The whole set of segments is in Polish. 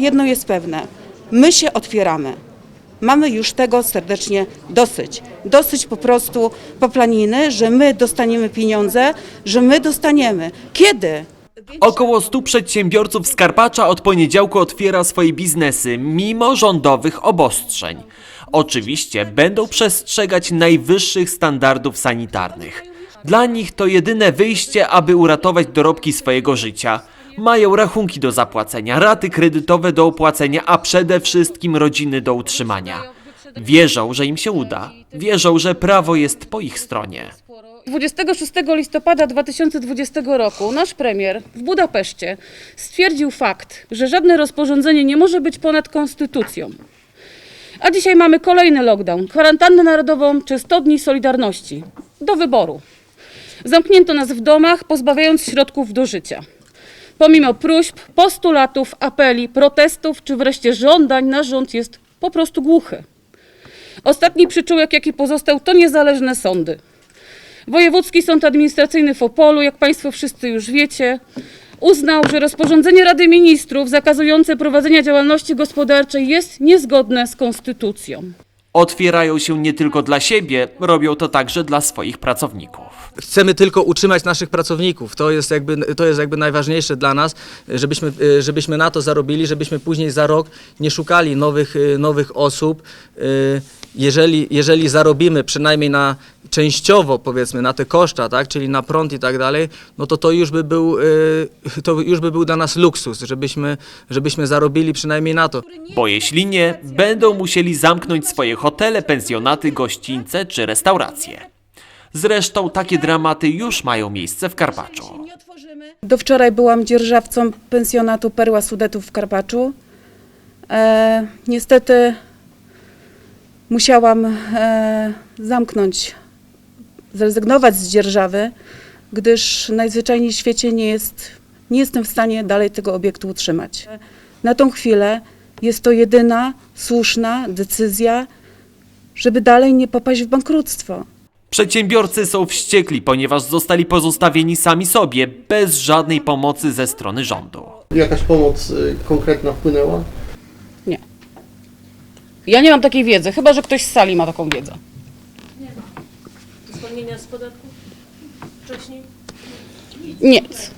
Jedno jest pewne, my się otwieramy. Mamy już tego serdecznie dosyć. Dosyć po prostu poplaniny, że my dostaniemy pieniądze, że my dostaniemy. Kiedy? Około 100 przedsiębiorców z Karpacza od poniedziałku otwiera swoje biznesy, mimo rządowych obostrzeń. Oczywiście będą przestrzegać najwyższych standardów sanitarnych. Dla nich to jedyne wyjście, aby uratować dorobki swojego życia. Mają rachunki do zapłacenia, raty kredytowe do opłacenia, a przede wszystkim rodziny do utrzymania. Wierzą, że im się uda. Wierzą, że prawo jest po ich stronie. 26 listopada 2020 roku nasz premier w Budapeszcie stwierdził fakt, że żadne rozporządzenie nie może być ponad konstytucją. A dzisiaj mamy kolejny lockdown, kwarantannę narodową czy 100 dni Solidarności. Do wyboru. Zamknięto nas w domach, pozbawiając środków do życia. Pomimo próśb, postulatów, apeli, protestów czy wreszcie żądań, nasz rząd jest po prostu głuchy. Ostatni przyczółek, jaki pozostał, to niezależne sądy. Wojewódzki Sąd Administracyjny w Opolu, jak Państwo wszyscy już wiecie, uznał, że rozporządzenie Rady Ministrów zakazujące prowadzenia działalności gospodarczej jest niezgodne z konstytucją. Otwierają się nie tylko dla siebie, robią to także dla swoich pracowników. chcemy tylko utrzymać naszych pracowników. To jest jakby, to jest jakby najważniejsze dla nas, żebyśmy, e, żebyśmy na to zarobili, żebyśmy później za rok nie szukali nowych, e, nowych osób. E, Jeżeli, jeżeli zarobimy przynajmniej na częściowo powiedzmy na te koszta, tak, czyli na prąd i tak dalej, no to to już by był, e, to już by był dla nas luksus, żebyśmy, żebyśmy zarobili przynajmniej na to. Bo jeśli nie, będą musieli zamknąć swoje hotele, pensjonaty, gościńce czy restauracje. Zresztą takie dramaty już mają miejsce w Karpaczu. Do wczoraj byłam dzierżawcą pensjonatu Perła Sudetów w Karpaczu. E, niestety musiałam e, zamknąć, zrezygnować z dzierżawy, gdyż najzwyczajniej w świecie nie, jest, nie jestem w stanie dalej tego obiektu utrzymać. Na tą chwilę jest to jedyna słuszna decyzja, żeby dalej nie popaść w bankructwo. Przedsiębiorcy są wściekli, ponieważ zostali pozostawieni sami sobie, bez żadnej pomocy ze strony rządu. Jakaś pomoc y, konkretna wpłynęła? Nie. Ja nie mam takiej wiedzy, chyba że ktoś z sali ma taką wiedzę. Zwolnienia z podatku wcześniej? Nic.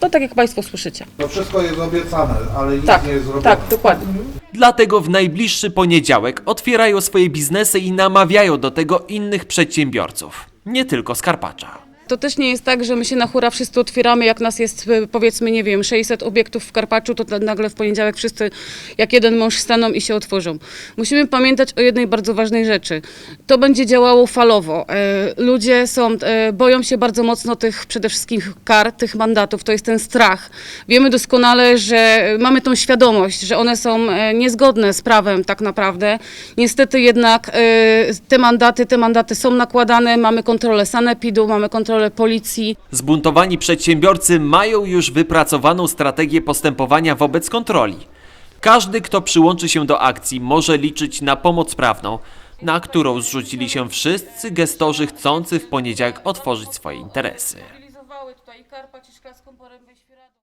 To tak jak Państwo słyszycie. No wszystko jest obiecane, ale nic Tak, nie jest zrobione. tak, dokładnie. Dlatego w najbliższy poniedziałek otwierają swoje biznesy i namawiają do tego innych przedsiębiorców, nie tylko z Karpacza. To też nie jest tak, że my się na hura wszyscy otwieramy, jak nas jest y, powiedzmy, nie wiem, 600 obiektów w Karpaczu, to nagle w poniedziałek wszyscy jak jeden mąż staną i się otworzą. Musimy pamiętać o jednej bardzo ważnej rzeczy. To będzie działało falowo. E, Ludzie są, e, boją się bardzo mocno tych przede wszystkim kar, tych mandatów. To jest ten strach. Wiemy doskonale, że mamy tą świadomość, że one są e, niezgodne z prawem tak naprawdę. Niestety jednak te mandaty, te mandaty są nakładane. Mamy kontrolę sanepidu, mamy kontrolę policji. Zbuntowani przedsiębiorcy mają już wypracowaną strategię postępowania wobec kontroli. Każdy, kto przyłączy się do akcji, może liczyć na pomoc prawną, na którą zrzucili się wszyscy gestorzy chcący w poniedziałek otworzyć swoje interesy.